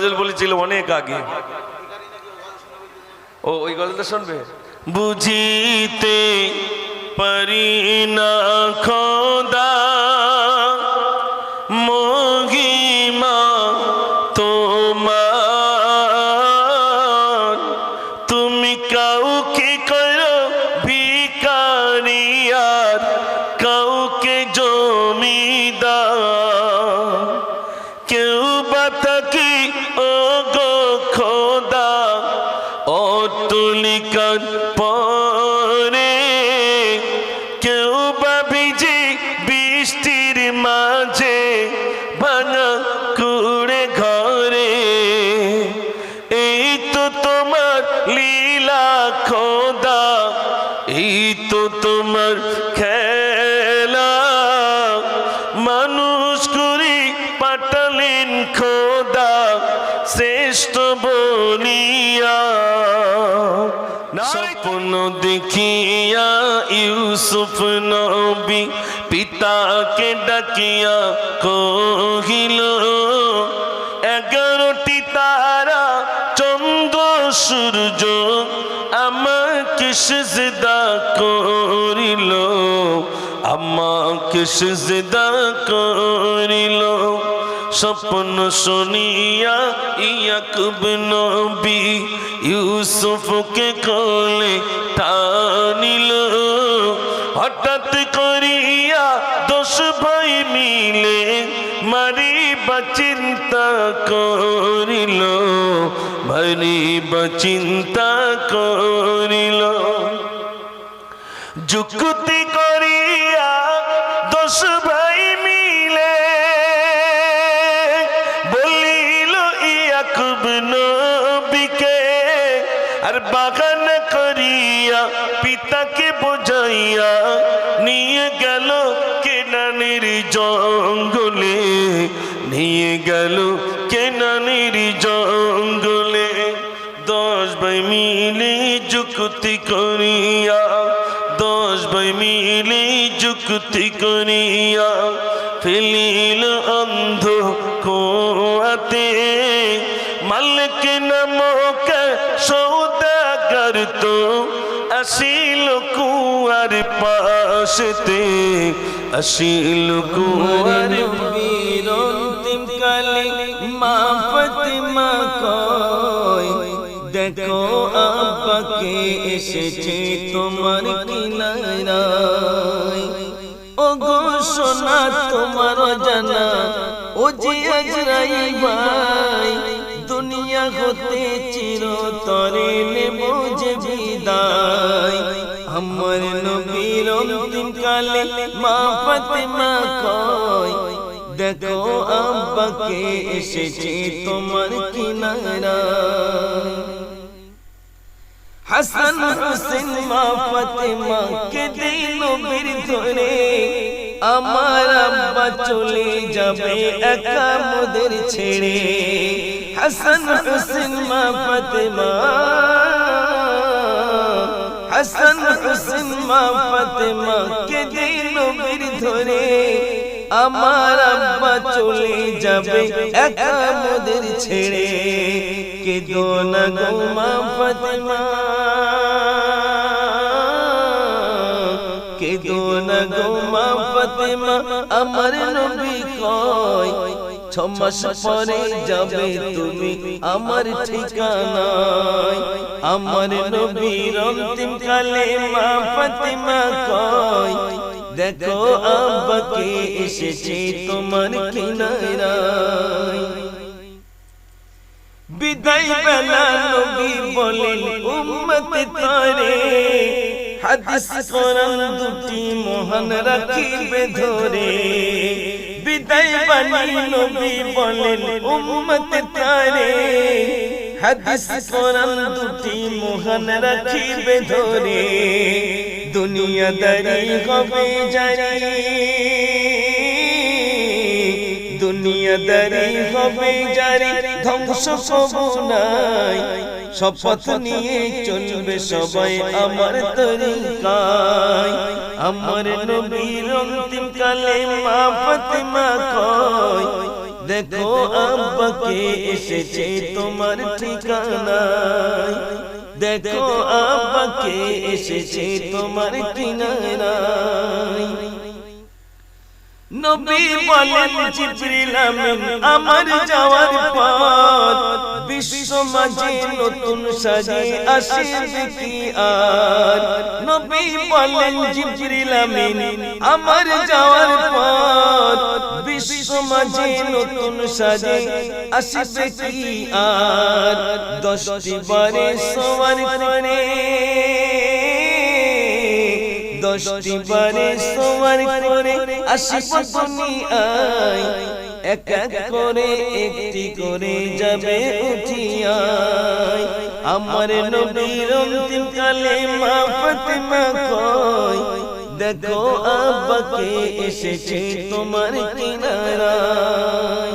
গজল বলেছিল অনেক আগে। ও, ওই গজলটা শুনবে? বুঝিতে পারি না খোদা তুমি কাউকে করো ভিজে বৃষ্টির মাঝে ভাঙা কুড়ে ঘরে। এই তো তোমার লীলা খোদা, এই তো তোমার খেলা। মানুষ করি পাঠালেন খোদা, শ্রেষ্ঠ বলিয়া স্বপ্ন দেখিয়া ইউসুফ নবী পিতাকে ডাকিয়া কহিল, এগারোটি তারা, চন্দ্র, সূর্য আমাকে সেজদা করিল, আমাকে সেজদা করিল। স্বপ্ন শুনিয়া ইয়াকুব নবী ইউসুফকে কোলে টানিল। হঠাৎ করিয়া দোষ ভাই মিলে মারিবা চিন্তা করিল। মারিবা চিন্তা করিল। যুক্তি করিয়া দোষ ভাই বোঝাইয়া নিয়ে গেল কেনানির জঙ্গলে, নিয়ে গেল কেনানির জঙ্গলে। দশ ভাই মিলে যুক্তি করিয়া, দশ ভাই মিলে যুক্তি করিয়া ফেলিল অন্ধ কোয়াতে। মালিক নামক সৌদাগর তো আসিল কুয়ার পাশতে, আসিল কুয়ার নবীর অন্তিম কালে মা কয় দেখো এসেছে তোমার কিনারায়। ও গো সোনা, তোমার জানা ও যে আজরাই ভাই, দুনিয়া হতে চিরতরে নেব যে আমার নবীর অন্তিম কালে মা ফাতেমা কয়, দেখো আব্বাকে এসেছে তোমার কিনারায়। হাসান হোসেন মা ফাতেমা কে দিল বীর ধরে, আমার আব্বা চলে যাবে একা মোদের ছেড়ে। হাসান হোসেন মা ফাতেমা হাসান হোসেন মা ফাতেমা কে দিল বীর ধরে? আমার আব্বা চলে যাবে একা মোদের ছেড়ে। কে দোনা গো মা ফাতেমা কে দোনা গো মা ফাতেমা আমার নবী ছ মাস পরে যাবে তুমি আমার ঠিকানায়। আমার নবীর অন্তিম কালে মা ফাতেমা কয়, দেখো আব্বাকে এসেছে তোমার কিনারায়। বিদায় বেলা নবী বলেন, উম্মত তারে, হাদিস কোরআন দুটি মহান রাখিবে ধরে। বিদায় বাণী নবী বলেন, উম্মত তারে হাদিস কোরআন দুটি মহান রাখিবে ধরে, দুনিয়াদারি হবে জারি দুনিয়াদারি হবে জারি ধ্বংস নাই। শপথ নিয়ে চলবে সবাই আমার তরিকায়। আমার নবীর অন্তিম কালে মা ফাতেমা কয়, দেখো আব্বাকে এসেছে তোমার ঠিকানায়। দেখো আব্বাকে এসেছে তোমার কিনারায় নবী বলেন জিবরিল আমার যাওয়ার পর বিশ্ব মাঝে নতুন সাজে আসবে কি আর? নবী বলেন জিবরিল আমার যাওয়ার পর বিশ্ব মাঝে নতুন সাজে আসবে কি আর? দশটি বারে সওয়ার করে দশটি বারে সওয়ার করে আসিব দুনিয়ায় এক এক করে একটি করে যাবে উঠিয়ায় আমার নবীর অন্তিম কালে মা ফাতেমা কয়, দেখো আব্বাকে এসেছে তোমার কিনারায়।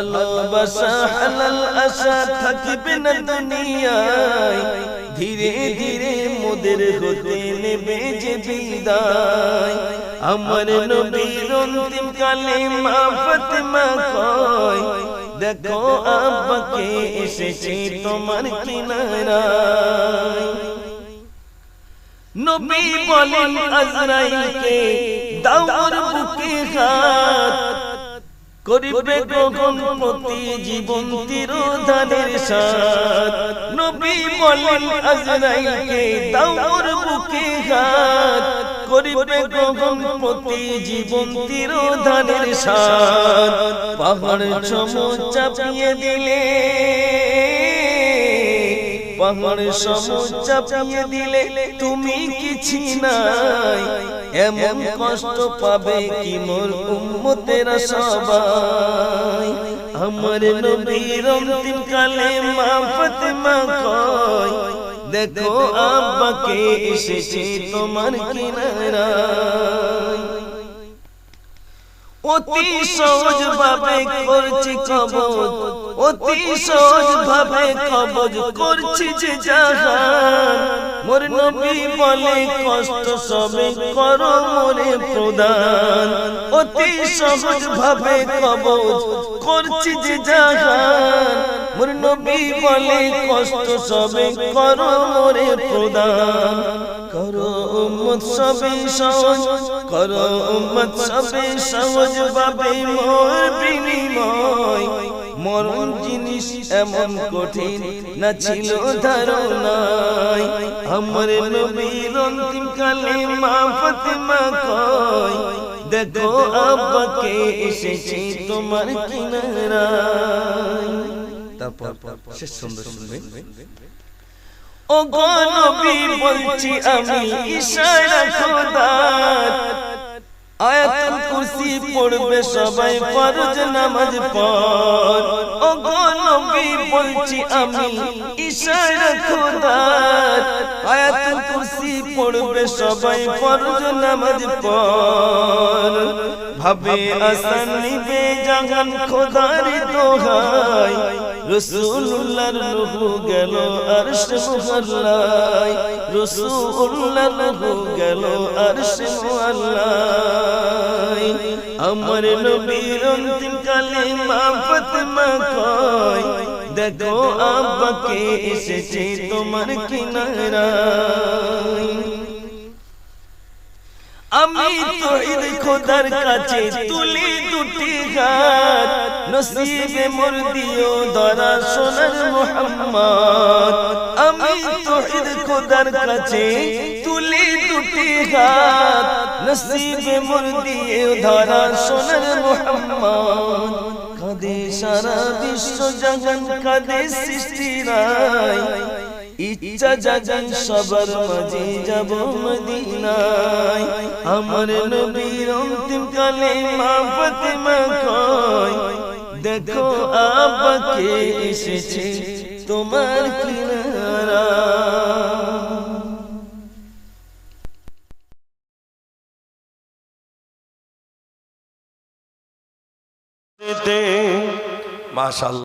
ভালোবাসা হালাল আশা থাকবে না দুনিয়ায়। ধীরে ধীরে মোদের হতে নেবে যে বিদায়। আমার নবীর অন্তিম কালে মা ফাতেমা কয়, দেখো আব্বাকে এসেছে তোমার কিনারায়। নবী বলেন, আজরাইলকে দাওর বুকে হাত। করিবে গগন জীবন তিরোধানের সাথ। নবী বলেন, আজরাইলকে দাওর বুকে হাত। করিবে গগন জীবন তিরোধানের সাথ। পাহাড় সম চাপিয়ে দিলে, পাহাড় সম চাপিয়ে দিলে তুমি কিছু নাই। এমন কষ্ট পাবে কি মোর উম্মতেরা সবাই? আমার নবীর অন্তিম কালে মা ফাতেমা কয়, দেখো আব্বাকে এসেছে তোমার কিনারায়। অতি সহজ ভাবে করছি কবজ, অতি সহজ ভাবে কবজ করছি যে জাহান। মোর নবী বলে কষ্ট সবে করো, মোরে প্রদান। অতি সহজ ভাবে কবজ করছি যে জাহান। মোর নবী বলে কষ্ট সবে করো, মোরে প্রদান। করো উম্মত সবে সহজ, করো উম্মত সবে সহজ ভাবে মোর বিনিময়। মরণ জিনিস এমন কঠিন না ছিল ধারণায় আমার নবীর অন্তিম কালে মা কয়, দেখো আব্বাকে এসেছে তোমার তারপর শেষ সুন্দর ও গনবী বলছি আমি ইশারা খোদার। আয়াতুল কুরসি পড়বে সবাই, ফরজ নামাজ পর ও গনবী বলছি আমি ইশারা খোদার। আয়াত কুরসি পড়বে সবাই, ফরজ নামাজ পর ভাবে আসান নিবে জাগান খোদার দোহাই। রসুল্লাহর রূহ গেল আরশ মুহল্লায়। রসুল্লাহর রূহ গেল আরশ মুহল্লায়। আমার নবীর অন্তিম কালে মা ফাতেমা কয়, দেখো আব্বাকে এসেছে তোমার কিনারায়। আমি তহিদ খোদার কাছে তুলি দুটি হাত। নসিবে মোর দিও ধরা সোনার মোহাম্মদ। আমি তহিদ খোদার কাছে তুলি দুটি হাত। নসিবে মোর দিও ধরা সোনার মোহাম্মদ। কাঁদে সারা বিশ্ব জগন কাঁদে সৃষ্টি রায়। ইচ্ছা জাগান সবার মাঝে যাব মদিনায়। আমার নবীর অন্তিম কালে মা ফাতেমা কয়, দেখো আপাকে এসেছে তোমার কিনারা। মাশাল